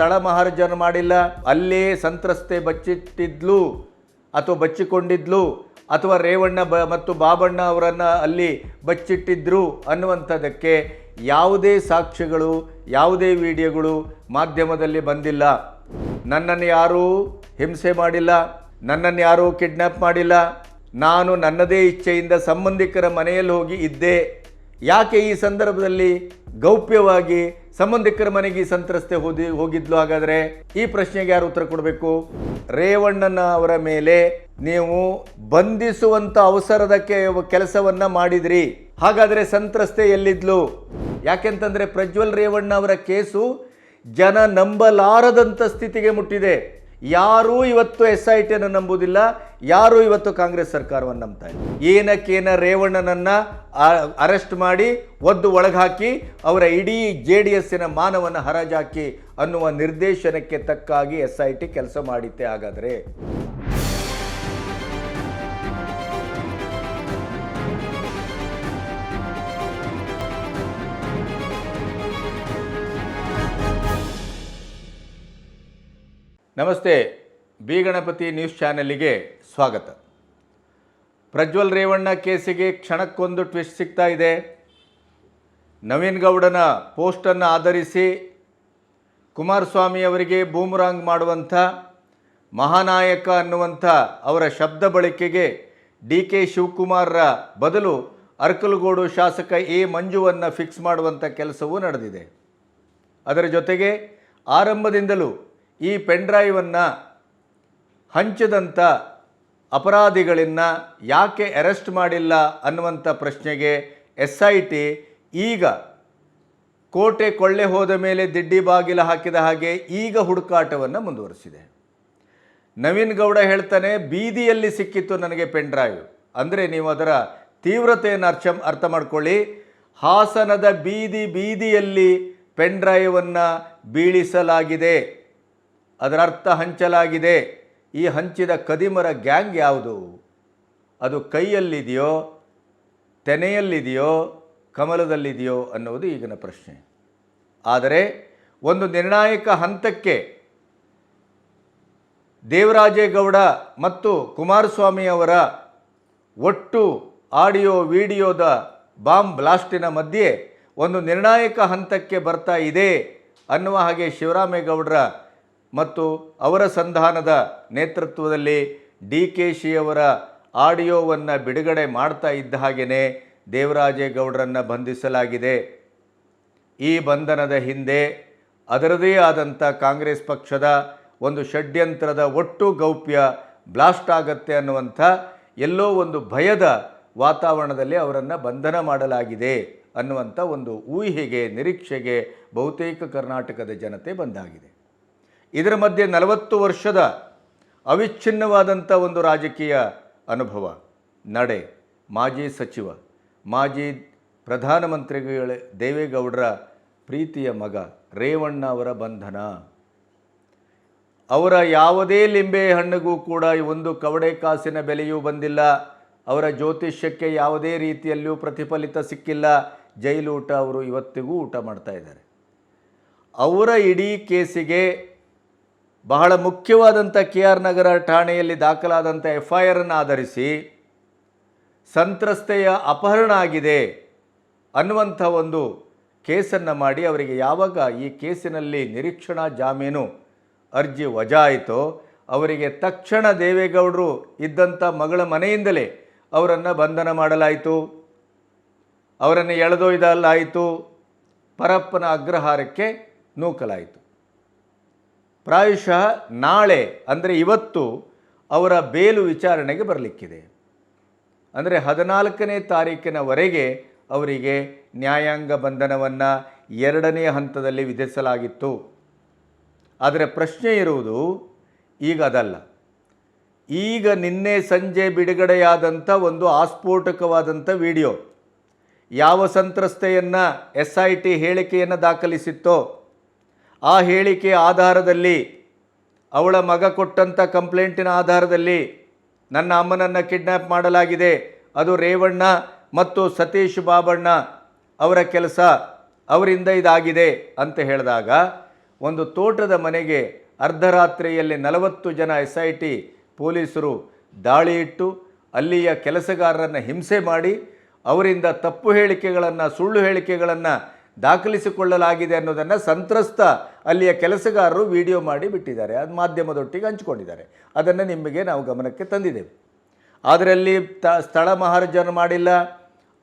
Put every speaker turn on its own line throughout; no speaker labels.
ಸ್ಥಳ ಮಹಾರಾಜನ ಮಾಡಿಲ್ಲ. ಅಲ್ಲೇ ಸಂತ್ರಸ್ತೆ ಬಚ್ಚಿಟ್ಟಿದ್ಲು ಅಥವಾ ಬಚ್ಚಿಕೊಂಡಿದ್ಲು ಅಥವಾ ರೇವಣ್ಣ ಬ ಮತ್ತು ಬಾಬಣ್ಣ ಅವರನ್ನು ಅಲ್ಲಿ ಬಚ್ಚಿಟ್ಟಿದ್ರು ಅನ್ನುವಂಥದ್ದಕ್ಕೆ ಯಾವುದೇ ಸಾಕ್ಷ್ಯಗಳು, ಯಾವುದೇ ವಿಡಿಯೋಗಳು ಮಾಧ್ಯಮದಲ್ಲಿ ಬಂದಿಲ್ಲ. ನನ್ನನ್ನು ಯಾರೂ ಹಿಂಸೆ ಮಾಡಿಲ್ಲ, ನನ್ನನ್ನು ಯಾರೂ ಕಿಡ್ನ್ಯಾಪ್ ಮಾಡಿಲ್ಲ. ನಾನು ನನ್ನದೇ ಇಚ್ಛೆಯಿಂದ ಸಂಬಂಧಿಕರ ಮನೆಯಲ್ಲಿ ಹೋಗಿ ಇದ್ದೆ. ಯಾಕೆ ಈ ಸಂದರ್ಭದಲ್ಲಿ ಗೌಪ್ಯವಾಗಿ ಸಂಬಂಧಿಕರ ಮನೆಗೆ ಸಂತ್ರಸ್ತೆ ಹೋದಿ, ಹೋಗಿದ್ಲು. ಹಾಗಾದರೆ ಈ ಪ್ರಶ್ನೆಗೆ ಯಾರು ಉತ್ತರ ಕೊಡಬೇಕು? ರೇವಣ್ಣನ ಅವರ ಮೇಲೆ ನೀವು ಬಂಧಿಸುವಂಥ ಅವಸರದ ಕೆಲಸವನ್ನ ಮಾಡಿದ್ರಿ. ಹಾಗಾದರೆ ಸಂತ್ರಸ್ತೆ ಎಲ್ಲಿದ್ಲು? ಯಾಕೆಂತಂದ್ರೆ ಪ್ರಜ್ವಲ್ ರೇವಣ್ಣ ಅವರ ಕೇಸು ಜನ ನಂಬಲಾರದಂಥ ಸ್ಥಿತಿಗೆ ಮುಟ್ಟಿದೆ. ಯಾರೂ ಇವತ್ತು ಎಸ್ ಐ ಟಿಯನ್ನು ನಂಬುವುದಿಲ್ಲ ಯಾರೂ ಇವತ್ತು ಕಾಂಗ್ರೆಸ್ ಸರ್ಕಾರವನ್ನು ನಂಬ್ತಾ ಇಲ್ಲ. ಏನಕ್ಕೇನ ರೇವಣ್ಣನನ್ನು ಅರೆಸ್ಟ್ ಮಾಡಿ ಒದ್ದು ಒಳಗಾಕಿ ಅವರ ಇಡೀ ಜೆ ಡಿ ಎಸ್ಸಿನ ಮಾನವನ್ನು ಹರಾಜಾಕಿ ಅನ್ನುವ ನಿರ್ದೇಶನಕ್ಕೆ ತಕ್ಕಾಗಿ ಎಸ್ ಐ ಟಿ ಕೆಲಸ ಮಾಡಿತ್ತೆ ಹಾಗಾದರೆ. ನಮಸ್ತೆ, ಬಿ ಗಣಪತಿ ನ್ಯೂಸ್ ಚಾನೆಲ್ಗೆ ಸ್ವಾಗತ. ಪ್ರಜ್ವಲ್ ರೇವಣ್ಣ ಕೇಸಿಗೆ ಕ್ಷಣಕ್ಕೊಂದು ಟ್ವಿಸ್ಟ್ ಸಿಗ್ತಾ ಇದೆ. ನವೀನ್ ಗೌಡನ ಪೋಸ್ಟನ್ನು ಆಧರಿಸಿ ಕುಮಾರಸ್ವಾಮಿ ಅವರಿಗೆ ಬೂಮ್ರಾಂಗ್ ಮಾಡುವಂಥ, ಮಹಾನಾಯಕ ಅನ್ನುವಂಥ ಅವರ ಶಬ್ದ ಬಳಕೆಗೆ ಡಿ ಕೆ ಶಿವಕುಮಾರ್ರ ಬದಲು ಅರ್ಕಲಗೋಡು ಶಾಸಕ ಎ ಮಂಜುವನ್ನು ಫಿಕ್ಸ್ ಮಾಡುವಂಥ ಕೆಲಸವೂ ನಡೆದಿದೆ. ಅದರ ಜೊತೆಗೆ ಆರಂಭದಿಂದಲೂ ಈ ಪೆನ್ಡ್ರೈವನ್ನು ಹಂಚದಂಥ ಅಪರಾಧಿಗಳನ್ನು ಯಾಕೆ ಅರೆಸ್ಟ್ ಮಾಡಿಲ್ಲ ಅನ್ನುವಂಥ ಪ್ರಶ್ನೆಗೆ ಎಸ್ ಐ ಟಿ ಈಗ ಕೋಟೆ ಕೊಳ್ಳೆ ಹೋದ ಮೇಲೆ ದಿಡ್ಡಿ ಬಾಗಿಲ ಹಾಕಿದ ಹಾಗೆ ಈಗ ಹುಡುಕಾಟವನ್ನು ಮುಂದುವರಿಸಿದೆ. ನವೀನ್ ಗೌಡ ಹೇಳ್ತಾನೆ, ಬೀದಿಯಲ್ಲಿ ಸಿಕ್ಕಿತ್ತು ನನಗೆ ಪೆನ್ ಡ್ರೈವ್. ಅಂದರೆ ನೀವು ಅದರ ತೀವ್ರತೆಯನ್ನು ಅರ್ಥ ಅರ್ಥ ಮಾಡ್ಕೊಳ್ಳಿ. ಹಾಸನದ ಬೀದಿ ಬೀದಿಯಲ್ಲಿ ಪೆನ್ ಡ್ರೈವನ್ನು ಬೀಳಿಸಲಾಗಿದೆ. ಅದರ ಅರ್ಥ ಹಂಚಲಾಗಿದೆ. ಈ ಹಂಚಿದ ಕದಿಮರ ಗ್ಯಾಂಗ್ ಯಾವುದು? ಅದು ಕೈಯಲ್ಲಿದೆಯೋ, ತೆನೆಯಲ್ಲಿದೆಯೋ, ಕಮಲದಲ್ಲಿದೆಯೋ ಅನ್ನುವುದು ಈಗಿನ ಪ್ರಶ್ನೆ. ಆದರೆ ಒಂದು ನಿರ್ಣಾಯಕ ಹಂತಕ್ಕೆ ದೇವರಾಜೇಗೌಡ ಮತ್ತು ಕುಮಾರಸ್ವಾಮಿ ಅವರ ಒಟ್ಟು ಆಡಿಯೋ, ವಿಡಿಯೋದ ಬಾಂಬ್ ಬ್ಲಾಸ್ಟಿನ ಮಧ್ಯೆ ಒಂದು ನಿರ್ಣಾಯಕ ಹಂತಕ್ಕೆ ಬರ್ತಾ ಇದೆ ಅನ್ನುವ ಹಾಗೆ ಶಿವರಾಮೇಗೌಡರ ಮತ್ತು ಅವರ ಸಂಧಾನದ ನೇತೃತ್ವದಲ್ಲಿ ಡಿ ಕೆ ಶಿಯವರ ಆಡಿಯೋವನ್ನು ಬಿಡುಗಡೆ ಮಾಡ್ತಾ ಇದ್ದ ಹಾಗೆಯೇ ದೇವರಾಜೇಗೌಡರನ್ನು ಬಂಧಿಸಲಾಗಿದೆ. ಈ ಬಂಧನದ ಹಿಂದೆ ಅದರದೇ ಆದಂಥ ಕಾಂಗ್ರೆಸ್ ಪಕ್ಷದ ಒಂದು ಷಡ್ಯಂತ್ರದ ಒಟ್ಟು ಗೌಪ್ಯ ಬ್ಲಾಸ್ಟ್ ಆಗತ್ತೆ ಅನ್ನುವಂಥ ಎಲ್ಲೋ ಒಂದು ಭಯದ ವಾತಾವರಣದಲ್ಲಿ ಅವರನ್ನು ಬಂಧನ ಮಾಡಲಾಗಿದೆ ಅನ್ನುವಂಥ ಒಂದು ಊಹೆಗೆ, ನಿರೀಕ್ಷೆಗೆ ಬಹುತೇಕ ಕರ್ನಾಟಕದ ಜನತೆ ಬಂದಾಗಿದೆ. ಇದರ ಮಧ್ಯೆ ನಲವತ್ತು ವರ್ಷದ ಅವಿಚ್ಛಿನ್ನವಾದಂಥ ಒಂದು ರಾಜಕೀಯ ಅನುಭವ, ನಡೆ, ಮಾಜಿ ಸಚಿವ, ಮಾಜಿ ಪ್ರಧಾನಮಂತ್ರಿಗಳ ದೇವೇಗೌಡರ ಪ್ರೀತಿಯ ಮಗ ರೇವಣ್ಣ ಅವರ ಬಂಧನ. ಅವರ ಯಾವುದೇ ಲಿಂಬೆ ಹಣ್ಣಿಗೂ ಕೂಡ ಒಂದು ಕವಡೆ ಕಾಸಿನ ಬೆಲೆಯೂ ಬಂದಿಲ್ಲ. ಅವರ ಜ್ಯೋತಿಷ್ಯಕ್ಕೆ ಯಾವುದೇ ರೀತಿಯಲ್ಲೂ ಪ್ರತಿಫಲಿತ ಸಿಕ್ಕಿಲ್ಲ. ಜೈಲೂಟ ಅವರು ಇವತ್ತಿಗೂ ಊಟ ಮಾಡ್ತಾ ಇದ್ದಾರೆ. ಅವರ ಇಡೀ ಕೇಸಿಗೆ ಬಹಳ ಮುಖ್ಯವಾದಂಥ ಕೆ ಆರ್ ನಗರ ಠಾಣೆಯಲ್ಲಿ ದಾಖಲಾದಂಥ ಎಫ್ ಐ ಆರನ್ನು ಆಧರಿಸಿ ಸಂತ್ರಸ್ತೆಯ ಅಪಹರಣ ಆಗಿದೆ ಅನ್ನುವಂಥ ಒಂದು ಕೇಸನ್ನು ಮಾಡಿ ಅವರಿಗೆ ಯಾವಾಗ ಈ ಕೇಸಿನಲ್ಲಿ ನಿರೀಕ್ಷಣಾ ಜಾಮೀನು ಅರ್ಜಿ ವಜಾ ಆಯಿತೋ ಅವರಿಗೆ ತಕ್ಷಣ ದೇವೇಗೌಡರು ಇದ್ದಂಥ ಮಗಳ ಮನೆಯಿಂದಲೇ ಅವರನ್ನು ಬಂಧನ ಮಾಡಲಾಯಿತು. ಅವರನ್ನು ಎಳೆದೊಯ್ದಲ್ಲಾಯಿತು ಪರಪ್ಪನ ಅಗ್ರಹಾರಕ್ಕೆ ನೂಕಲಾಯಿತು. ಪ್ರಾಯಶಃ ನಾಳೆ, ಅಂದರೆ ಇವತ್ತು ಅವರ ಬೇಲು ವಿಚಾರಣೆಗೆ ಬರಲಿಕ್ಕಿದೆ. ಅಂದರೆ ಹದಿನಾಲ್ಕನೇ ತಾರೀಕಿನವರೆಗೆ ಅವರಿಗೆ ನ್ಯಾಯಾಂಗ ಬಂಧನವನ್ನು ಎರಡನೇ ಹಂತದಲ್ಲಿ ವಿಧಿಸಲಾಗಿತ್ತು. ಆದರೆ ಪ್ರಶ್ನೆ ಇರುವುದು, ಈಗ ಅದಲ್ಲ. ಈಗ ನಿನ್ನೆ ಸಂಜೆ ಬಿಡುಗಡೆಯಾದಂಥ ಒಂದು ಆಸ್ಫೋಟಕವಾದಂಥ ವಿಡಿಯೋ, ಯಾವ ಸಂತ್ರಸ್ತೆಯನ್ನು ಎಸ್ ಐ ಟಿ ಹೇಳಿಕೆಯನ್ನು ದಾಖಲಿಸಿತ್ತೋ ಆ ಹೇಳಿಕೆ ಆಧಾರದಲ್ಲಿ, ಅವಳ ಮಗ ಕೊಟ್ಟಂಥ ಕಂಪ್ಲೇಂಟಿನ ಆಧಾರದಲ್ಲಿ ನನ್ನ ಅಮ್ಮನನ್ನು ಕಿಡ್ನ್ಯಾಪ್ ಮಾಡಲಾಗಿದೆ. ಅದು ರೇವಣ್ಣ ಮತ್ತು ಸತೀಶ್ ಬಾಬಣ್ಣ ಅವರ ಕೆಲಸ, ಅವರಿಂದ ಇದಾಗಿದೆ ಅಂತ ಹೇಳಿದಾಗ, ಒಂದು ತೋಟದ ಮನೆಗೆ ಅರ್ಧರಾತ್ರಿಯಲ್ಲಿ ನಲವತ್ತು ಜನ ಎಸ್ ಐ ಟಿ ಪೊಲೀಸರು ದಾಳಿ ಇಟ್ಟು, ಅಲ್ಲಿಯ ಕೆಲಸಗಾರರನ್ನು ಹಿಂಸೆ ಮಾಡಿ, ಅವರಿಂದ ತಪ್ಪು ಹೇಳಿಕೆಗಳನ್ನು, ಸುಳ್ಳು ಹೇಳಿಕೆಗಳನ್ನು ದಾಖಲಿಸಿಕೊಳ್ಳಲಾಗಿದೆ ಅನ್ನೋದನ್ನು ಸಂತ್ರಸ್ತ ಅಲ್ಲಿಯ ಕೆಲಸಗಾರರು ವಿಡಿಯೋ ಮಾಡಿ ಬಿಟ್ಟಿದ್ದಾರೆ. ಅದು ಮಾಧ್ಯಮದೊಟ್ಟಿಗೆ ಹಂಚಿಕೊಂಡಿದ್ದಾರೆ. ಅದನ್ನು ನಿಮಗೆ ನಾವು ಗಮನಕ್ಕೆ ತಂದಿದ್ದೇವೆ. ಅದರಲ್ಲಿ ತ, ಸ್ಥಳ ಮಹಾರಾಜರು ಮಾಡಿಲ್ಲ.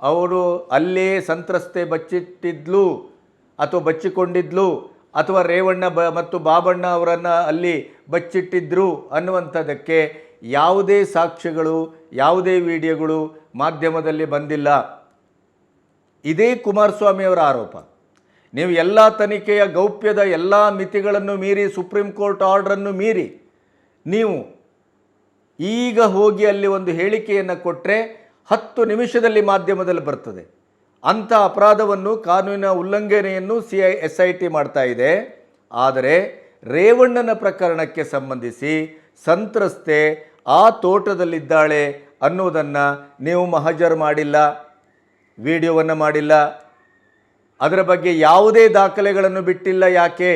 ಅವರು ಅಲ್ಲೇ ಸಂತ್ರಸ್ತೆ ಬಚ್ಚಿಟ್ಟಿದ್ಲು ಅಥವಾ ಬಚ್ಚಿಕೊಂಡಿದ್ಲು ಅಥವಾ ರೇವಣ್ಣ ಬ, ಮತ್ತು ಬಾಬಣ್ಣ ಅವರನ್ನು ಅಲ್ಲಿ ಬಚ್ಚಿಟ್ಟಿದ್ರು ಅನ್ನುವಂಥದ್ದಕ್ಕೆ ಯಾವುದೇ ಸಾಕ್ಷ್ಯಗಳು, ಯಾವುದೇ ವಿಡಿಯೋಗಳು ಮಾಧ್ಯಮದಲ್ಲಿ ಬಂದಿಲ್ಲ. ಇದೇ ಕುಮಾರಸ್ವಾಮಿಯವರ ಆರೋಪ. ನೀವು ಎಲ್ಲ ತನಿಖೆಯ ಗೌಪ್ಯದ ಎಲ್ಲ ಮಿತಿಗಳನ್ನು ಮೀರಿ ಸುಪ್ರೀಂ ಕೋರ್ಟ್ ಆರ್ಡ್ರನ್ನು ಮೀರಿ ನೀವು ಈಗ ಹೋಗಿ ಅಲ್ಲಿ ಒಂದು ಹೇಳಿಕೆಯನ್ನು ಕೊಟ್ಟರೆ ಹತ್ತು ನಿಮಿಷದಲ್ಲಿ ಮಾಧ್ಯಮದಲ್ಲಿ ಬರ್ತದೆ. ಅಂಥ ಅಪರಾಧವನ್ನು ಕಾನೂನಿನ ಉಲ್ಲಂಘನೆಯನ್ನು C I S I T ಮಾಡ್ತಾ ಇದೆ. ಆದರೆ ರೇವಣ್ಣನ ಪ್ರಕರಣಕ್ಕೆ ಸಂಬಂಧಿಸಿ ಸಂತ್ರಸ್ತೆ ಆ ತೋಟದಲ್ಲಿದ್ದಾಳೆ ಅನ್ನೋದನ್ನು ನೀವು ಮಹಜರ್ ಮಾಡಿಲ್ಲ. ವಿಡಿಯೋವನ್ನು ಮಾಡಿಲ್ಲ. ಅದರ ಬಗ್ಗೆ ಯಾವುದೇ ದಾಖಲೆಗಳನ್ನು ಬಿಟ್ಟಿಲ್ಲ ಯಾಕೆ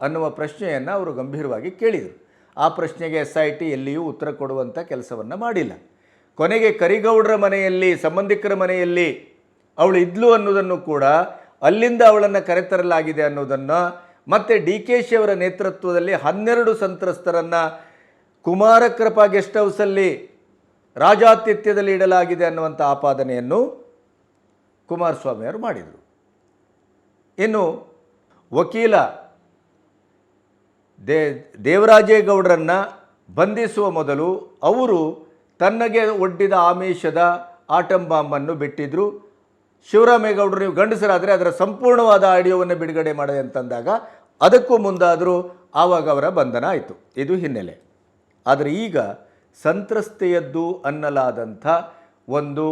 ಅನ್ನುವ ಪ್ರಶ್ನೆಯನ್ನು ಅವರು ಗಂಭೀರವಾಗಿ ಕೇಳಿದರು. ಆ ಪ್ರಶ್ನೆಗೆ ಎಸ್ ಐ ಟಿ ಎಲ್ಲಿಯೂ ಉತ್ತರ ಕೊಡುವಂಥ ಕೆಲಸವನ್ನು ಮಾಡಿಲ್ಲ. ಕೊನೆಗೆ ಕರಿಗೌಡರ ಮನೆಯಲ್ಲಿ, ಸಂಬಂಧಿಕರ ಮನೆಯಲ್ಲಿ ಅವಳು ಇದ್ಲು ಅನ್ನೋದನ್ನು ಕೂಡ ಅಲ್ಲಿಂದ ಅವಳನ್ನು ಕರೆತರಲಾಗಿದೆ ಅನ್ನೋದನ್ನು ಮತ್ತು ಡಿ ಕೆ ಶಿ ಅವರ ನೇತೃತ್ವದಲ್ಲಿ ಹನ್ನೆರಡು ಸಂತ್ರಸ್ತರನ್ನು ಕುಮಾರಕೃಪಾ ಗೆಸ್ಟ್ ಹೌಸಲ್ಲಿ ರಾಜಾತಿಥ್ಯದಲ್ಲಿ ಇಡಲಾಗಿದೆ ಅನ್ನುವಂಥ ಆಪಾದನೆಯನ್ನು ಕುಮಾರಸ್ವಾಮಿ ಅವರು ಮಾಡಿದರು. ಇನ್ನು ವಕೀಲ ದೇ, ದೇವರಾಜೇಗೌಡರನ್ನು ಬಂಧಿಸುವ ಮೊದಲು ಅವರು ತನ್ನಗೆ ಒಡ್ಡಿದ ಆಮಿಷದ ಆಟಂ ಬಾಂಬನ್ನು ಬಿಟ್ಟಿದ್ದರು ಶಿವರಾಮೇಗೌಡರು ನೀವು ಗಂಡಸರಾದರೆ ಅದರ ಸಂಪೂರ್ಣವಾದ ಆಡಿಯೋವನ್ನು ಬಿಡುಗಡೆ ಮಾಡಿ ಅಂತಂದಾಗ ಅದಕ್ಕೂ ಮುಂದಾದರೂ ಆವಾಗ ಅವರ ಬಂಧನ ಆಯಿತು. ಇದು ಹಿನ್ನೆಲೆ. ಆದರೆ ಈಗ ಸಂತ್ರಸ್ತೆಯದ್ದು ಅನ್ನಲಾದಂಥ ಒಂದು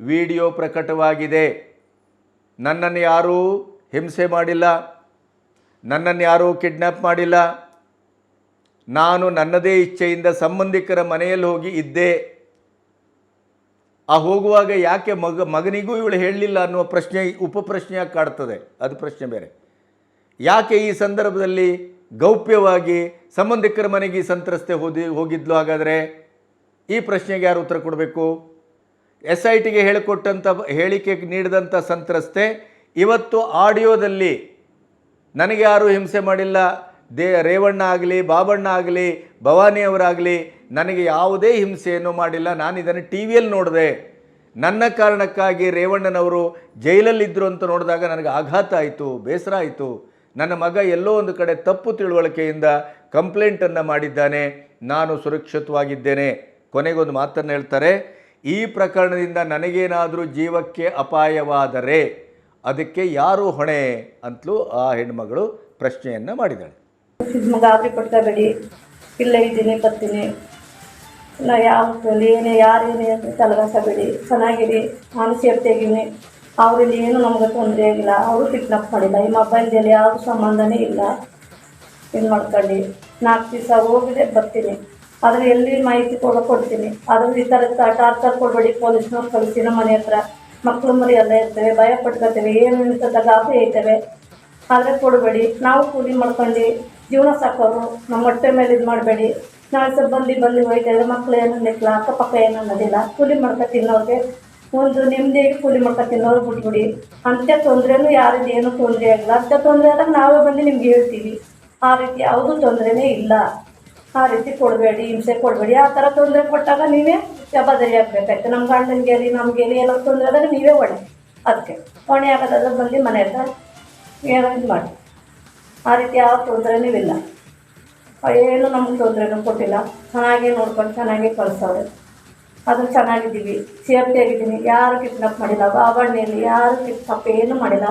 ವಿಡಿಯೋ ಪ್ರಕಟವಾಗಿದೆ. ನನ್ನನ್ನು ಯಾರೂ ಹಿಂಸೆ ಮಾಡಿಲ್ಲ. ನನ್ನನ್ನು ಯಾರೂ ಕಿಡ್ನ್ಯಾಪ್ ಮಾಡಿಲ್ಲ. ನಾನು ನನ್ನದೇ ಇಚ್ಛೆಯಿಂದ ಸಂಬಂಧಿಕರ ಮನೆಯಲ್ಲಿ ಹೋಗಿ ಇದ್ದೆ. ಆ ಹೋಗುವಾಗ ಯಾಕೆ ಮಗ, ಮಗನಿಗೂ ಇವಳು ಹೇಳಲಿಲ್ಲ ಅನ್ನುವ ಪ್ರಶ್ನೆ ಉಪ ಪ್ರಶ್ನೆಯಾಗಿ ಕಾಡ್ತದೆ. ಅದು ಪ್ರಶ್ನೆ ಬೇರೆ. ಯಾಕೆ ಈ ಸಂದರ್ಭದಲ್ಲಿ ಗೌಪ್ಯವಾಗಿ ಸಂಬಂಧಿಕರ ಮನೆಗೆ ಸಂತ್ರಸ್ತೆ ಹೋದಿ, ಹೋಗಿದ್ಲು ಹಾಗಾದರೆ? ಈ ಪ್ರಶ್ನೆಗೆ ಯಾರು ಉತ್ತರ ಕೊಡಬೇಕು? ಎಸ್ ಐ ಟಿಗೆ ಹೇಳಿಕೊಟ್ಟಂಥ ಹೇಳಿಕೆ ನೀಡಿದಂಥ ಸಂತ್ರಸ್ತೆ, ಇವತ್ತು ಆಡಿಯೋದಲ್ಲಿ ನನಗೆ ಯಾರೂ ಹಿಂಸೆ ಮಾಡಿಲ್ಲ. ದೇ, ರೇವಣ್ಣ ಆಗಲಿ, ಬಾಬಣ್ಣ ಆಗಲಿ ಭವಾನಿಯವರಾಗಲಿ ನನಗೆ ಯಾವುದೇ ಹಿಂಸೆಯನ್ನು ಮಾಡಿಲ್ಲ. ನಾನು ಇದನ್ನು ಟಿ ವಿಯಲ್ಲಿ ನೋಡಿದೆ. ನನ್ನ ಕಾರಣಕ್ಕಾಗಿ ರೇವಣ್ಣನವರು ಜೈಲಲ್ಲಿದ್ದರು ಅಂತ ನೋಡಿದಾಗ ನನಗೆ ಆಘಾತ ಆಯಿತು, ಬೇಸರ ಆಯಿತು. ನನ್ನ ಮಗ ಎಲ್ಲೋ ಒಂದು ಕಡೆ ತಪ್ಪು ತಿಳುವಳಿಕೆಯಿಂದ ಕಂಪ್ಲೇಂಟನ್ನು ಮಾಡಿದ್ದಾನೆ. ನಾನು ಸುರಕ್ಷಿತವಾಗಿದ್ದೇನೆ. ಕೊನೆಗೊಂದು ಮಾತನ್ನು ಹೇಳ್ತಾರೆ. ಈ ಪ್ರಕರಣದಿಂದ ನನಗೇನಾದರೂ ಜೀವಕ್ಕೆ ಅಪಾಯವಾದರೆ ಅದಕ್ಕೆ ಯಾರು ಹೊಣೆ ಅಂತಲೂ ಆ ಹೆಣ್ಮಗಳು ಪ್ರಶ್ನೆಯನ್ನು ಮಾಡಿದಾಳೆ.
ಇದು ಗಾಬರಿ ಪಡ್ಕೋಬೇಡಿ ಇಲ್ಲ ಇದ್ದೀನಿ, ಬರ್ತೀನಿ. ನಾ ಯಾವ ಏನೇ ಯಾರೇನೇ ತಲೆಗಾಸಬೇಡಿ ಚೆನ್ನಾಗಿರಿ, ನಾನು ಸೇಫ್ಟಿಯಾಗಿನಿ ಅವರಲ್ಲಿ ಏನು ನಮ್ಗೆ ತೊಂದರೆ ಆಗಿಲ್ಲ. ಅವರು ಕಿಡ್ನಾಪ್ ಮಾಡಿಲ್ಲ. ಈ ಮೊಬೈಲ್ದಲ್ಲಿ ಯಾವ ಸಂಬಂಧನೇ ಇಲ್ಲ. ಇದು ಮಾಡ್ಕೊಳ್ಳಿ ನಾಲ್ಕು ದಿವಸ ಹೋಗಿದೆ, ಬರ್ತೀನಿ. ಆದರೆ ಎಲ್ಲಿ ಮಾಹಿತಿ ಕೊಡ ಕೊಡ್ತೀನಿ. ಅದ್ರ ಈ ಥರ ಟಾರ್ಚರ್ ಕೊಡಬೇಡಿ, ಪೊಲೀಸ್ನವ್ರು ಕಳಿಸಿ, ನಮ್ಮ ಮನೆ ಹತ್ರ. ಮಕ್ಕಳು ಮರಿ ಎಲ್ಲ ಇರ್ತವೆ, ಭಯ ಪಟ್ಕೋತೇವೆ, ಏನು ಅಂತ ಗಾಬರಿ ಐತವೆ ಆದರೆ ಕೊಡಬೇಡಿ. ನಾವು ಕೂಲಿ ಮಾಡ್ಕೊಂಡು ಜೀವನ ಸಾಕೋರು, ನಮ್ಮ ಹೊಟ್ಟೆ ಮೇಲೆ ಇದು ಮಾಡಬೇಡಿ. ನಾಳೆ ಸ್ವಲ್ಪ ಬಂದು ಬಂದು ಹೋಯ್ತಾರೆ ಮಕ್ಳು ಏನು ಅನ್ನಿಲ್ಲ ಅಕ್ಕಪಕ್ಕ ಏನು ಅನ್ನೋದಿಲ್ಲ. ಕೂಲಿ ಮಾಡ್ಕೊ ತಿನ್ನೋರಿಗೆ ಒಂದು ನೆಮ್ಮದಿಯಾಗಿ ಕೂಲಿ ಮಾಡ್ಕೊ ತಿನ್ನೋರು ಬಿಟ್ಬಿಡಿ. ಅಂತ ತೊಂದರೆನೂ ಯಾರಿದ್ದು ಏನೂ ತೊಂದರೆ ಆಗಿಲ್ಲ ಅಂತ ತೊಂದರೆ ಆದಾಗ ನಾವೇ ಬಂದು ನಿಮ್ಗೆ ಹೇಳ್ತೀವಿ. ಆ ರೀತಿ ಯಾವುದೂ ತೊಂದರೆನೇ ಇಲ್ಲ. ಆ ರೀತಿ ಕೊಡಬೇಡಿ, ಹಿಂಸೆ ಕೊಡಬೇಡಿ. ಆ ಥರ ತೊಂದರೆ ಕೊಟ್ಟಾಗ ನೀವೇ ಜವಾಬ್ದಾರಿ ಆಗಬೇಕಾಯ್ತು. ನಮ್ಮ ಗಂಡನಿಗೆ ನಮಗೆ ಏನೋ ತೊಂದರೆ ಆದಾಗ ನೀವೇ ಹೊಣೆ. ಅದಕ್ಕೆ ಹೊಣೆ ಆಗೋದಾದ್ರೆ ಬಂದು ಮನೆ ಹತ್ರ ಏನೋ ಇದು ಮಾಡಿ. ಆ ರೀತಿ ಯಾವ ತೊಂದರೆನೂ ಇಲ್ಲ. ಏನು ನಮ್ಗೆ ತೊಂದರೆನೂ ಕೊಟ್ಟಿಲ್ಲ. ಚೆನ್ನಾಗೇ ನೋಡ್ಕೊಂಡು ಚೆನ್ನಾಗಿ ಕಳಿಸೋರು ಅದು ಚೆನ್ನಾಗಿದ್ದೀವಿ. ಸೇಫ್ಟಿ ಆಗಿದ್ದೀನಿ ಯಾರು ಕಿಡ್ನಾಪ್ ಮಾಡಿಲ್ಲ ಬಾಬಣ್ಣೆಯಲ್ಲಿ ಯಾರು ಕಿಡ್ನಾಪ್ ಏನೂ ಮಾಡಿಲ್ಲ.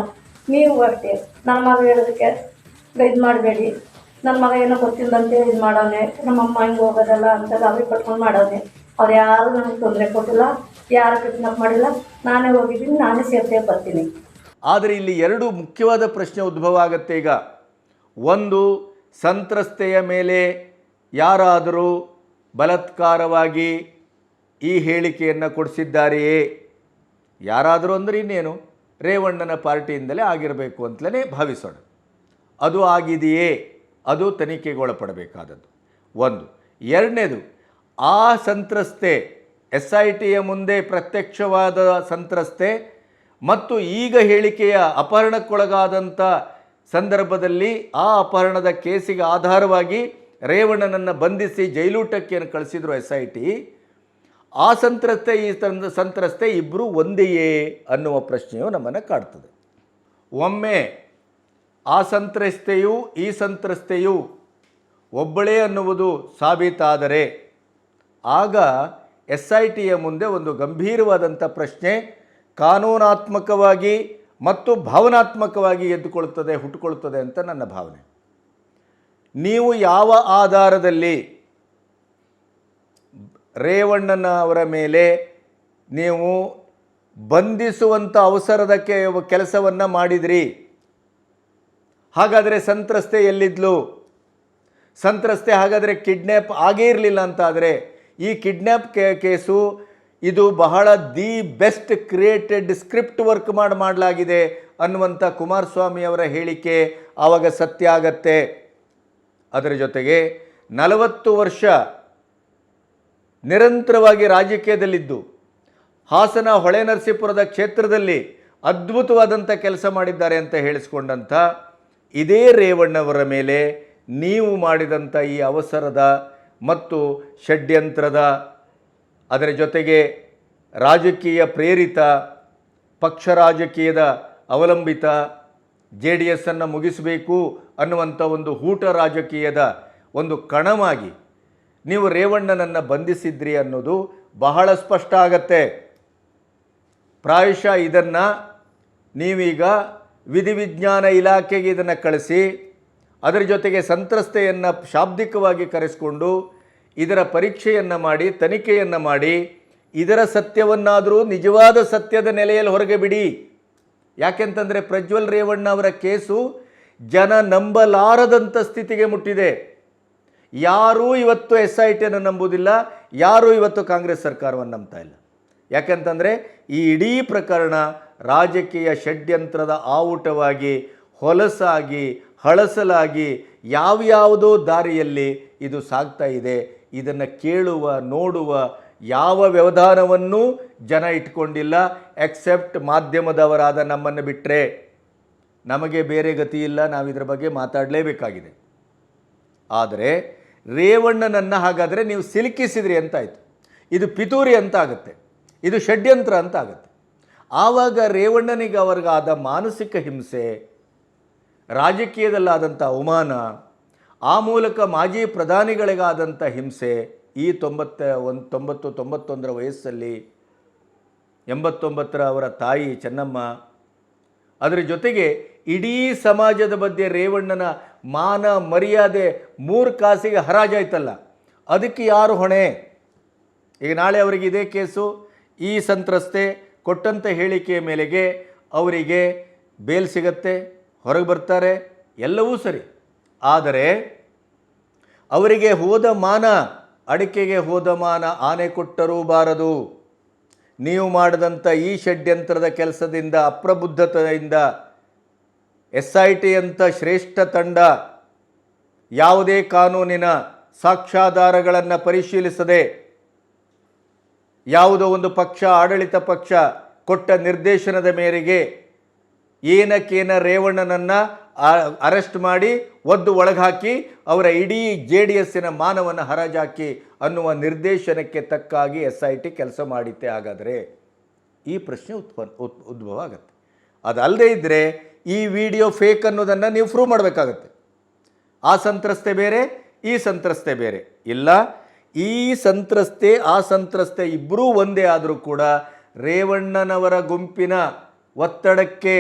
ನೀವು ಅಷ್ಟೇ. ನಮ್ಮ ಹೇಳೋದಕ್ಕೆ ಇದು ಮಾಡಬೇಡಿ. ನನ್ನ ಮಗ ಏನೋ ಗೊತ್ತಿಲ್ಲದಂತೆ ಇದು ಮಾಡೋನೆ, ನಮ್ಮಮ್ಮ ಹಿಂಗೆ ಹೋಗೋದಲ್ಲ ಅಂತ ಗಾಬರಿ ಪಟ್ಕೊಂಡು ಮಾಡೋನೆ. ಅವ್ರು ಯಾರು ನನಗೆ ತೊಂದರೆ ಕೊಟ್ಟಿಲ್ಲ, ಯಾರು ಕಿಡ್ನಾಪ್ ಮಾಡಿಲ್ಲ, ನಾನೇ ಹೋಗಿದ್ದೀನಿ, ನಾನೇ ಸೇಫ್ಟಿಯಾಗಿ ಬರ್ತೀನಿ.
ಆದರೆ ಇಲ್ಲಿ ಎರಡು ಮುಖ್ಯವಾದ ಪ್ರಶ್ನೆ ಉದ್ಭವ ಆಗುತ್ತೆ ಈಗ. ಒಂದು, ಸಂತ್ರಸ್ತೆಯ ಮೇಲೆ ಯಾರಾದರೂ ಬಲಾತ್ಕಾರವಾಗಿ ಈ ಹೇಳಿಕೆಯನ್ನು ಕೊಡಿಸಿದ್ದಾರೆಯೇ? ಯಾರಾದರೂ ಅಂದರೆ ಇನ್ನೇನು? ರೇವಣ್ಣನ ಪಾರ್ಟಿಯಿಂದಲೇ ಆಗಿರಬೇಕು ಅಂತಲೇ ಭಾವಿಸೋಣ. ಅದು ಆಗಿದೆಯೇ? ಅದು ತನಿಖೆಗೊಳಪಡಬೇಕಾದದ್ದು. ಒಂದು, ಎರಡನೇದು, ಆ ಸಂತ್ರಸ್ತೆ ಎಸ್ ಐ ಟಿಯ ಮುಂದೆ ಪ್ರತ್ಯಕ್ಷವಾದ ಸಂತ್ರಸ್ತೆ ಮತ್ತು ಈಗ ಹೇಳಿಕೆಯ ಅಪಹರಣಕ್ಕೊಳಗಾದಂಥ ಸಂದರ್ಭದಲ್ಲಿ ಆ ಅಪಹರಣದ ಕೇಸಿಗೆ ಆಧಾರವಾಗಿ ರೇವಣ್ಣನನ್ನು ಬಂಧಿಸಿ ಜೈಲೂಟಕ್ಕೆ ಕಳಿಸಿದ್ರು ಎಸ್ ಐ ಟಿ ಆ ಸಂತ್ರಸ್ತೆ, ಈ ಸಂತ್ರಸ್ತೆ ಇಬ್ಬರು ಒಂದೆಯೇ ಅನ್ನುವ ಪ್ರಶ್ನೆಯು ನಮ್ಮನ್ನು ಕಾಡ್ತದೆ. ಒಮ್ಮೆ ಆ ಸಂತ್ರಸ್ತೆಯು, ಈ ಸಂತ್ರಸ್ತೆಯು ಒಬ್ಬಳೇ ಅನ್ನುವುದು ಸಾಬೀತಾದರೆ. ಆಗ ಎಸ್ ಐ ಟಿಯ ಮುಂದೆ ಒಂದು ಗಂಭೀರವಾದಂಥ ಪ್ರಶ್ನೆ ಕಾನೂನಾತ್ಮಕವಾಗಿ ಮತ್ತು ಭಾವನಾತ್ಮಕವಾಗಿ ಎದ್ದುಕೊಳ್ಳುತ್ತದೆ, ಹುಟ್ಟುಕೊಳ್ಳುತ್ತದೆ ಅಂತ ನನ್ನ ಭಾವನೆ. ನೀವು ಯಾವ ಆಧಾರದಲ್ಲಿ ರೇವಣ್ಣನ ಅವರ ಮೇಲೆ ನೀವು ಬಂಧಿಸುವಂಥ ಅವಸರದ ಕೆಲಸವನ್ನು ಮಾಡಿದ್ರಿ? ಹಾಗಾದರೆ ಸಂತ್ರಸ್ತೆ ಎಲ್ಲಿದ್ಲು? ಸಂತ್ರಸ್ತೆ ಹಾಗಾದರೆ ಕಿಡ್ನ್ಯಾಪ್ ಆಗೇ ಇರಲಿಲ್ಲ ಅಂತಾದರೆ ಈ ಕಿಡ್ನ್ಯಾಪ್ ಕೇಸು ಇದು ಬಹಳ the best created script work ಮಾಡಿ, ಮಾಡಲಾಗಿದೆ ಅನ್ನುವಂಥ ಕುಮಾರಸ್ವಾಮಿ ಅವರ ಹೇಳಿಕೆ ಆವಾಗ ಸತ್ಯ ಆಗತ್ತೆ. ಅದರ ಜೊತೆಗೆ ನಲವತ್ತು ವರ್ಷ ನಿರಂತರವಾಗಿ ರಾಜಕೀಯದಲ್ಲಿದ್ದು, ಹಾಸನ ಹೊಳೆನರಸೀಪುರದ ಕ್ಷೇತ್ರದಲ್ಲಿ ಅದ್ಭುತವಾದಂಥ ಕೆಲಸ ಮಾಡಿದ್ದಾರೆ ಅಂತ ಹೇಳಿಸ್ಕೊಂಡಂಥ ಇದೇ ರೇವಣ್ಣವರ ಮೇಲೆ ನೀವು ಮಾಡಿದಂಥ ಈ ಅವಸರದ ಮತ್ತು ಷಡ್ಯಂತ್ರದ ಅದರ ಜೊತೆಗೆ ರಾಜಕೀಯ ಪ್ರೇರಿತ, ಪಕ್ಷ ರಾಜಕೀಯದ ಅವಲಂಬಿತ ಜೆ ಡಿ ಎಸ್ಸನ್ನು ಮುಗಿಸಬೇಕು ಅನ್ನುವಂಥ ಒಂದು ಹೂಟ ರಾಜಕೀಯದ ಒಂದು ಕಣವಾಗಿ ನೀವು ರೇವಣ್ಣನನ್ನು ಬಂಧಿಸಿದ್ರಿ ಅನ್ನೋದು ಬಹಳ ಸ್ಪಷ್ಟ ಆಗತ್ತೆ. ಪ್ರಾಯಶಃ ಇದನ್ನು ನೀವೀಗ ವಿಧಿವಿಜ್ಞಾನ ಇಲಾಖೆಗೆ ಇದನ್ನು ಕಳಿಸಿ, ಅದರ ಜೊತೆಗೆ ಸಂತ್ರಸ್ತೆಯನ್ನು ಶಾಬ್ದಿಕವಾಗಿ ಕರೆಸಿಕೊಂಡು ಇದರ ಪರೀಕ್ಷೆಯನ್ನು ಮಾಡಿ, ತನಿಖೆಯನ್ನು ಮಾಡಿ, ಇದರ ಸತ್ಯವನ್ನಾದರೂ ನಿಜವಾದ ಸತ್ಯದ ನೆಲೆಯಲ್ಲಿ ಹೊರಗೆ ಬಿಡಿ. ಯಾಕೆಂತಂದರೆ ಪ್ರಜ್ವಲ್ ರೇವಣ್ಣ ಅವರ ಕೇಸು ಜನ ನಂಬಲಾರದಂಥ ಸ್ಥಿತಿಗೆ ಮುಟ್ಟಿದೆ. ಯಾರೂ ಇವತ್ತು ಎಸ್ ಐ ಟಿಯನ್ನು ನಂಬುವುದಿಲ್ಲ ಯಾರೂ ಇವತ್ತು ಕಾಂಗ್ರೆಸ್ ಸರ್ಕಾರವನ್ನು ನಂಬ್ತಾ ಇಲ್ಲ. ಯಾಕೆಂತಂದರೆ ಈ ಇಡೀ ಪ್ರಕರಣ ರಾಜಕೀಯ ಷಡ್ಯಂತ್ರದ ಆವುಟವಾಗಿ ಹೊಲಸಾಗಿ, ಹಳಸಲಾಗಿ ಯಾವ್ಯಾವುದೋ ದಾರಿಯಲ್ಲಿ ಇದು ಸಾಗ್ತಾ ಇದೆ. ಇದನ್ನು ಕೇಳುವ, ನೋಡುವ ಯಾವ ವ್ಯವಧಾನವನ್ನೂ ಜನ ಇಟ್ಕೊಂಡಿಲ್ಲ ಎಕ್ಸೆಪ್ಟ್ ಮಾಧ್ಯಮದವರಾದ ನಮ್ಮನ್ನು ಬಿಟ್ಟರೆ ನಮಗೆ ಬೇರೆ ಗತಿ ಇಲ್ಲ, ನಾವು ಇದರ ಬಗ್ಗೆ ಮಾತಾಡಲೇಬೇಕಾಗಿದೆ. ಆದರೆ ರೇವಣ್ಣನನ್ನು ಹಾಗಾದರೆ ನೀವು ಸಿಲುಕಿಸಿದ್ರಿ ಅಂತಾಯಿತು. ಇದು ಪಿತೂರಿ ಅಂತ ಆಗುತ್ತೆ. ಇದು ಷಡ್ಯಂತ್ರ ಅಂತ ಆಗುತ್ತೆ. ಆವಾಗ ರೇವಣ್ಣನಿಗೆ ಅವ್ರಿಗಾದ ಮಾನಸಿಕ ಹಿಂಸೆ, ರಾಜಕೀಯದಲ್ಲಾದಂಥ ಅವಮಾನ, ಆ ಮೂಲಕ ಮಾಜಿ ಪ್ರಧಾನಿಗಳಿಗಾದಂಥ ಹಿಂಸೆ ಈ ತೊಂಬತ್ತ ಒಂದು, ತೊಂಬತ್ತು, ತೊಂಬತ್ತೊಂದರ ವಯಸ್ಸಲ್ಲಿ ಎಂಬತ್ತೊಂಬತ್ತರ ಅವರ ತಾಯಿ ಚೆನ್ನಮ್ಮ. ಅದರ ಜೊತೆಗೆ ಇಡೀ ಸಮಾಜದ ಬಗ್ಗೆ ರೇವಣ್ಣನ ಮಾನ ಮರ್ಯಾದೆ ಮೂರು ಕಾಸಿಗೆ ಹರಾಜಾಯ್ತಲ್ಲ. ಅದಕ್ಕೆ ಯಾರು ಹೊಣೆ? ಈಗ ನಾಳೆ ಅವರಿಗೆ ಇದೇ ಕೇಸು, ಈ ಸಂತ್ರಸ್ತೆ ಕೊಟ್ಟಂಥ ಹೇಳಿಕೆಯ ಮೇಲೆಗೆ ಅವರಿಗೆ ಬೇಲ್ ಸಿಗತ್ತೆ, ಹೊರಗೆ ಬರ್ತಾರೆ, ಎಲ್ಲವೂ ಸರಿ. ಆದರೆ ಅವರಿಗೆ ಹೋದ ಮಾನ, ಅಡಿಕೆಗೆ ಹೋದ ಮಾನ ಆನೆ ಕೊಟ್ಟರೂ ಬಾರದು. ನೀವು ಮಾಡಿದಂಥ ಈ ಷಡ್ಯಂತ್ರದ ಕೆಲಸದಿಂದ, ಅಪ್ರಬುದ್ಧತೆಯಿಂದ ಎಸ್ ಐ ಟಿ ಅಂತ ಶ್ರೇಷ್ಠ ತಂಡ ಯಾವುದೇ ಕಾನೂನಿನ ಸಾಕ್ಷ್ಯಾಧಾರಗಳನ್ನು ಪರಿಶೀಲಿಸದೆ ಯಾವುದೋ ಒಂದು ಪಕ್ಷ, ಆಡಳಿತ ಪಕ್ಷ ಕೊಟ್ಟ ನಿರ್ದೇಶನದ ಮೇರೆಗೆ ಏನಕ್ಕೇನ ರೇವಣ್ಣನನ್ನು ಅರೆಸ್ಟ್ ಮಾಡಿ ಒದ್ದು ಒಳಗಾಕಿ ಅವರ ಇಡೀ ಜೆ ಡಿ ಎಸ್ಸಿನ ಮಾನವನ್ನು ಹರಾಜಾಕಿ ಅನ್ನುವ ನಿರ್ದೇಶನಕ್ಕೆ ತಕ್ಕಾಗಿ ಎಸ್ ಐ ಟಿ ಕೆಲಸ ಮಾಡಿತ್ತೆ ಹಾಗಾದರೆ ಈ ಪ್ರಶ್ನೆ ಉತ್ಪನ್ನ ಉತ್, ಉದ್ಭವ ಆಗುತ್ತೆ. ಅದಲ್ಲದೆ ಇದ್ದರೆ ಈ ವಿಡಿಯೋ ಫೇಕ್ ಅನ್ನೋದನ್ನು ನೀವು ಪ್ರೂವ್ ಮಾಡಬೇಕಾಗತ್ತೆ. ಆ ಸಂತ್ರಸ್ತೆ ಬೇರೆ, ಈ ಸಂತ್ರಸ್ತೆ ಬೇರೆ. ಇಲ್ಲ ಈ ಸಂತ್ರಸ್ತೆ, ಆ ಸಂತ್ರಸ್ತೆ ಇಬ್ಬರೂ ಒಂದೇ ಆದರೂ ಕೂಡ ರೇವಣ್ಣನವರ ಗುಂಪಿನ ಒತ್ತಡಕ್ಕೆ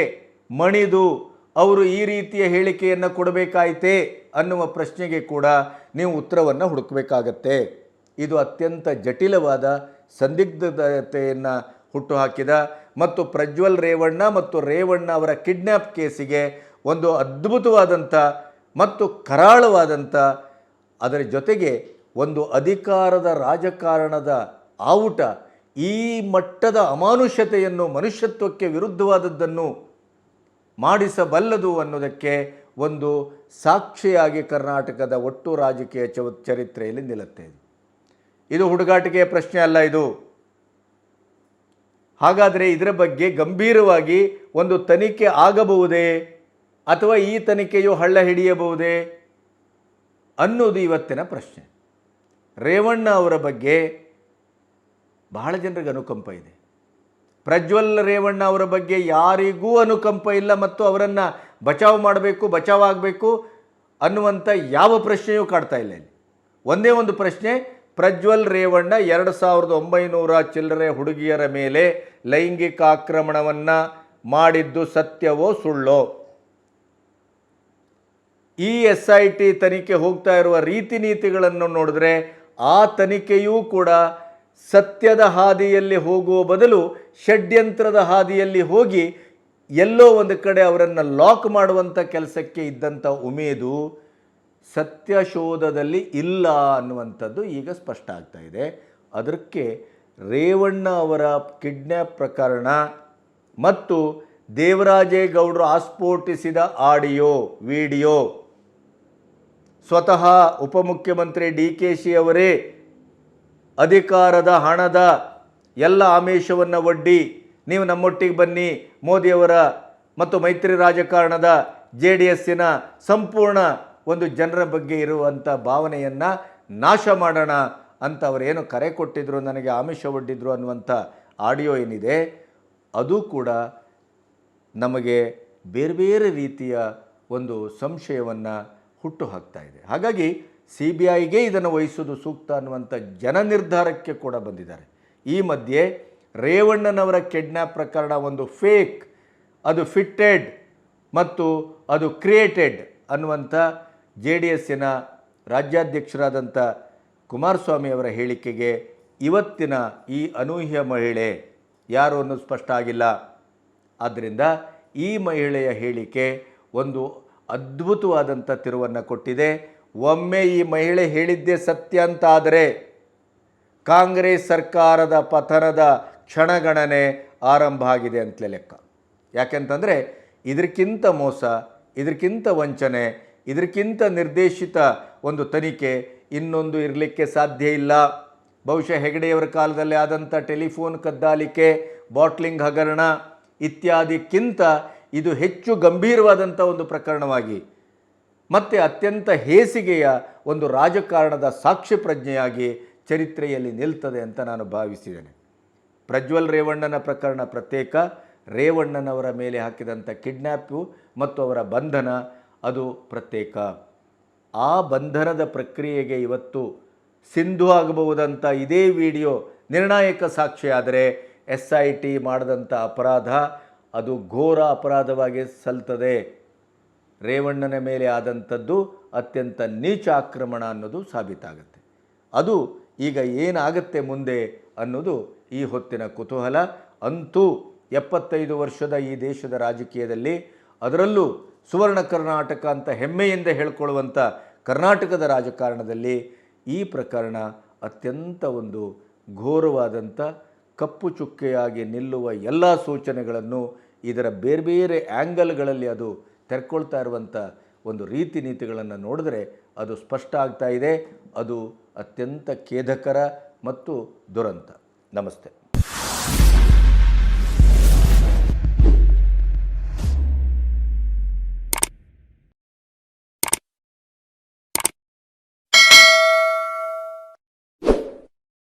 ಮಣಿದು ಅವರು ಈ ರೀತಿಯ ಹೇಳಿಕೆಯನ್ನು ಕೊಡಬೇಕಾಯಿತೇ ಅನ್ನುವ ಪ್ರಶ್ನೆಗೆ ಕೂಡ ನೀವು ಉತ್ತರವನ್ನು ಹುಡುಕಬೇಕಾಗತ್ತೆ. ಇದು ಅತ್ಯಂತ ಜಟಿಲವಾದ ಸಂದಿಗ್ಧತೆಯನ್ನು ಹುಟ್ಟುಹಾಕಿದ ಮತ್ತು ಪ್ರಜ್ವಲ್ ರೇವಣ್ಣ ಮತ್ತು ರೇವಣ್ಣ ಅವರ ಕಿಡ್ನ್ಯಾಪ್ ಕೇಸಿಗೆ ಒಂದು ಅದ್ಭುತವಾದಂಥ ಮತ್ತು ಕರಾಳವಾದಂಥ ಅದರ ಜೊತೆಗೆ ಒಂದು ಅಧಿಕಾರದ ರಾಜಕಾರಣದ ಆವುಟ ಈ ಮಟ್ಟದ ಅಮಾನುಷ್ಯತೆಯನ್ನು ಮನುಷ್ಯತ್ವಕ್ಕೆ ವಿರುದ್ಧವಾದದ್ದನ್ನು ಮಾಡಿಸಬಲ್ಲದು ಅನ್ನೋದಕ್ಕೆ ಒಂದು ಸಾಕ್ಷಿಯಾಗಿ ಕರ್ನಾಟಕದ ಒಟ್ಟು ರಾಜಕೀಯ ಚ ಚರಿತ್ರೆಯಲ್ಲಿ ನಿಲ್ಲುತ್ತೆ ಇದು. ಇದು ಹುಡುಗಾಟಿಕೆಯ ಪ್ರಶ್ನೆ ಅಲ್ಲ ಇದು. ಹಾಗಾದರೆ ಇದರ ಬಗ್ಗೆ ಗಂಭೀರವಾಗಿ ಒಂದು ತನಿಖೆ ಆಗಬಹುದೇ? ಅಥವಾ ಈ ತನಿಖೆಯು ಹಳ್ಳ ಹಿಡಿಯಬಹುದೇ ಅನ್ನೋದು ಇವತ್ತಿನ ಪ್ರಶ್ನೆ. ರೇವಣ್ಣ ಅವರ ಬಗ್ಗೆ ಬಹಳ ಜನರಿಗೆ ಅನುಕಂಪ ಇದೆ. ಪ್ರಜ್ವಲ್ ರೇವಣ್ಣ ಅವರ ಬಗ್ಗೆ ಯಾರಿಗೂ ಅನುಕಂಪ ಇಲ್ಲ ಮತ್ತು ಅವರನ್ನು ಬಚಾವ್ ಮಾಡಬೇಕು, ಬಚಾವ್ ಆಗಬೇಕು ಅನ್ನುವಂಥ ಯಾವ ಪ್ರಶ್ನೆಯೂ ಕಾಡ್ತಾ ಇಲ್ಲ ಇಲ್ಲಿ. ಒಂದೇ ಒಂದು ಪ್ರಶ್ನೆ, ಪ್ರಜ್ವಲ್ ರೇವಣ್ಣ ಎರಡು ಸಾವಿರದ ಒಂಬೈನೂರ ಚಿಲ್ಲರೆ ಹುಡುಗಿಯರ ಮೇಲೆ ಲೈಂಗಿಕ ಆಕ್ರಮಣವನ್ನು ಮಾಡಿದ್ದು ಸತ್ಯವೋ ಸುಳ್ಳೋ? ಈ ಎಸ್ ಐ ಟಿ ತನಿಖೆ ಹೋಗ್ತಾ ಇರುವ ರೀತಿ ನೀತಿಗಳನ್ನು ನೋಡಿದ್ರೆ ಆ ತನಿಖೆಯೂ ಕೂಡ ಸತ್ಯದ ಹಾದಿಯಲ್ಲಿ ಹೋಗುವ ಬದಲು ಷಡ್ಯಂತ್ರದ ಹಾದಿಯಲ್ಲಿ ಹೋಗಿ ಎಲ್ಲೋ ಒಂದು ಕಡೆ ಅವರನ್ನು ಲಾಕ್ ಮಾಡುವಂಥ ಕೆಲಸಕ್ಕೆ ಇದ್ದಂಥ ಉಮೇದು ಸತ್ಯಶೋಧದಲ್ಲಿ ಇಲ್ಲ ಅನ್ನುವಂಥದ್ದು ಈಗ ಸ್ಪಷ್ಟ ಆಗ್ತಾ ಇದೆ. ಅದಕ್ಕೆ ರೇವಣ್ಣ ಅವರ ಕಿಡ್ನ್ಯಾಪ್ ಪ್ರಕರಣ ಮತ್ತು ದೇವರಾಜೇಗೌಡರು ಆಸ್ಫೋಟಿಸಿದ ಆಡಿಯೋ, ವಿಡಿಯೋ ಸ್ವತಃ ಉಪಮುಖ್ಯಮಂತ್ರಿ ಡಿ ಕೆ ಶಿ ಅವರೇ ಅಧಿಕಾರದ ಹಣದ ಎಲ್ಲ ಆಮಿಷವನ್ನು ಒಡ್ಡಿ ನೀವು ನಮ್ಮೊಟ್ಟಿಗೆ ಬನ್ನಿ, ಮೋದಿಯವರ ಮತ್ತು ಮೈತ್ರಿ ರಾಜಕಾರಣದ ಜೆ ಡಿ ಎಸ್ಸಿನ ಸಂಪೂರ್ಣ ಒಂದು ಜನರ ಬಗ್ಗೆ ಇರುವಂಥ ಭಾವನೆಯನ್ನು ನಾಶ ಮಾಡೋಣ ಅಂತ ಅವರೇನು ಕರೆ ಕೊಟ್ಟಿದ್ರು, ನನಗೆ ಆಮಿಷ ಒಡ್ಡಿದ್ರು ಅನ್ನುವಂಥ ಆಡಿಯೋ ಏನಿದೆ, ಅದು ಕೂಡ ನಮಗೆ ಬೇರೆ ಬೇರೆ ರೀತಿಯ ಒಂದು ಸಂಶಯವನ್ನು ಹುಟ್ಟು ಹಾಕ್ತಾ ಇದೆ. ಹಾಗಾಗಿ ಸಿ ಬಿ ಐಗೆ ಇದನ್ನು ವಹಿಸೋದು ಸೂಕ್ತ ಅನ್ನುವಂಥ ಜನ ನಿರ್ಧಾರಕ್ಕೆ ಕೂಡ ಬಂದಿದ್ದಾರೆ. ಈ ಮಧ್ಯೆ ರೇವಣ್ಣನವರ ಕಿಡ್ನ್ಯಾಪ್ ಪ್ರಕರಣ ಒಂದು ಫೇಕ್ ಅದು ಫಿಟ್ಟೆಡ್ ಮತ್ತು ಅದು ಕ್ರಿಯೇಟೆಡ್ ಅನ್ನುವಂಥ ಜೆ ಡಿ ಎಸ್ಸಿನ ರಾಜ್ಯಾಧ್ಯಕ್ಷರಾದಂಥ ಕುಮಾರಸ್ವಾಮಿ ಅವರ ಹೇಳಿಕೆಗೆ ಇವತ್ತಿನ ಈ ಅನೂಹ್ಯ ಮಹಿಳೆ ಯಾರು ಅನ್ನೋದು ಸ್ಪಷ್ಟ ಆಗಿಲ್ಲ. ಆದ್ದರಿಂದ ಈ ಮಹಿಳೆಯ ಹೇಳಿಕೆ ಒಂದು ಅದ್ಭುತವಾದಂಥ ತಿರುವನ್ನು ಕೊಟ್ಟಿದೆ. ಒಮ್ಮೆ ಈ ಮಹಿಳೆ ಹೇಳಿದ್ದೇ ಸತ್ಯ ಅಂತ ಆದರೆ ಕಾಂಗ್ರೆಸ್ ಸರ್ಕಾರದ ಪತನದ ಕ್ಷಣಗಣನೆ ಆರಂಭ ಆಗಿದೆ ಅಂತಲೇ ಲೆಕ್ಕ. ಯಾಕೆಂತಂದರೆ ಇದಕ್ಕಿಂತ ಮೋಸ ಇದಕ್ಕಿಂತ ವಂಚನೆ ಇದಕ್ಕಿಂತ ನಿರ್ದೇಶಿತ ಒಂದು ತನಿಖೆ ಇನ್ನೊಂದು ಇರಲಿಕ್ಕೆ ಸಾಧ್ಯ ಇಲ್ಲ. ಬಹುಶಃ ಹೆಗಡೆಯವರ ಕಾಲದಲ್ಲಿ ಆದಂಥ ಟೆಲಿಫೋನ್ ಕದ್ದಾಲಿಕೆ, ಬಾಟ್ಲಿಂಗ್ ಹಗರಣ ಇತ್ಯಾದಿಕ್ಕಿಂತ ಇದು ಹೆಚ್ಚು ಗಂಭೀರವಾದಂಥ ಒಂದು ಪ್ರಕರಣವಾಗಿ ಮತ್ತು ಅತ್ಯಂತ ಹೇಸಿಗೆಯ ಒಂದು ರಾಜಕಾರಣದ ಸಾಕ್ಷ್ಯ ಪ್ರಜ್ಞೆಯಾಗಿ ಚರಿತ್ರೆಯಲ್ಲಿ ನಿಲ್ತದೆ ಅಂತ ನಾನು ಭಾವಿಸಿದ್ದೇನೆ. ಪ್ರಜ್ವಲ್ ರೇವಣ್ಣನ ಪ್ರಕರಣ ಪ್ರತ್ಯೇಕ, ರೇವಣ್ಣನವರ ಮೇಲೆ ಹಾಕಿದಂಥ ಕಿಡ್ನ್ಯಾಪು ಮತ್ತು ಅವರ ಬಂಧನ ಅದು ಪ್ರತ್ಯೇಕ. ಆ ಬಂಧನದ ಪ್ರಕ್ರಿಯೆಗೆ ಇವತ್ತು ಸಿಂಧು ಆಗಬಹುದಂಥ ಇದೇ ವಿಡಿಯೋ ನಿರ್ಣಾಯಕ ಸಾಕ್ಷಿಯಾದರೆ ಎಸ್ ಐ ಟಿ ಮಾಡಿದಂಥ ಅಪರಾಧ ಅದು ಘೋರ ಅಪರಾಧವಾಗಿ ಸಲ್ತದೆ. ರೇವಣ್ಣನ ಮೇಲೆ ಆದಂಥದ್ದು ಅತ್ಯಂತ ನೀಚ ಆಕ್ರಮಣ ಅನ್ನೋದು ಸಾಬೀತಾಗುತ್ತೆ. ಅದು ಈಗ ಏನಾಗುತ್ತೆ ಮುಂದೆ ಅನ್ನೋದು ಈ ಹೊತ್ತಿನ ಕುತೂಹಲ. ಅಂತೂ ಎಪ್ಪತ್ತೈದು ವರ್ಷದ ಈ ದೇಶದ ರಾಜಕೀಯದಲ್ಲಿ ಅದರಲ್ಲೂ ಸುವರ್ಣ ಕರ್ನಾಟಕ ಅಂತ ಹೆಮ್ಮೆಯಿಂದ ಹೇಳ್ಕೊಳ್ಳುವಂಥ ಕರ್ನಾಟಕದ ರಾಜಕಾರಣದಲ್ಲಿ ಈ ಪ್ರಕರಣ ಅತ್ಯಂತ ಒಂದು ಘೋರವಾದಂಥ ಕಪ್ಪು ಚುಕ್ಕೆಯಾಗಿ ನಿಲ್ಲುವ ಎಲ್ಲ ಸೂಚನೆಗಳನ್ನು ಇದರ ಬೇರೆ ಬೇರೆ ಆ್ಯಂಗಲ್ಗಳಲ್ಲಿ ಅದು ತೆರ್ಕೊಳ್ತಾ ಇರುವಂಥ ಒಂದು ರೀತಿ ನೀತಿಗಳನ್ನು ನೋಡಿದ್ರೆ ಅದು ಸ್ಪಷ್ಟ ಆಗ್ತಾ ಇದೆ. ಅದು ಅತ್ಯಂತ ಖೇದಕರ ಮತ್ತು ದುರಂತ. ನಮಸ್ತೆ.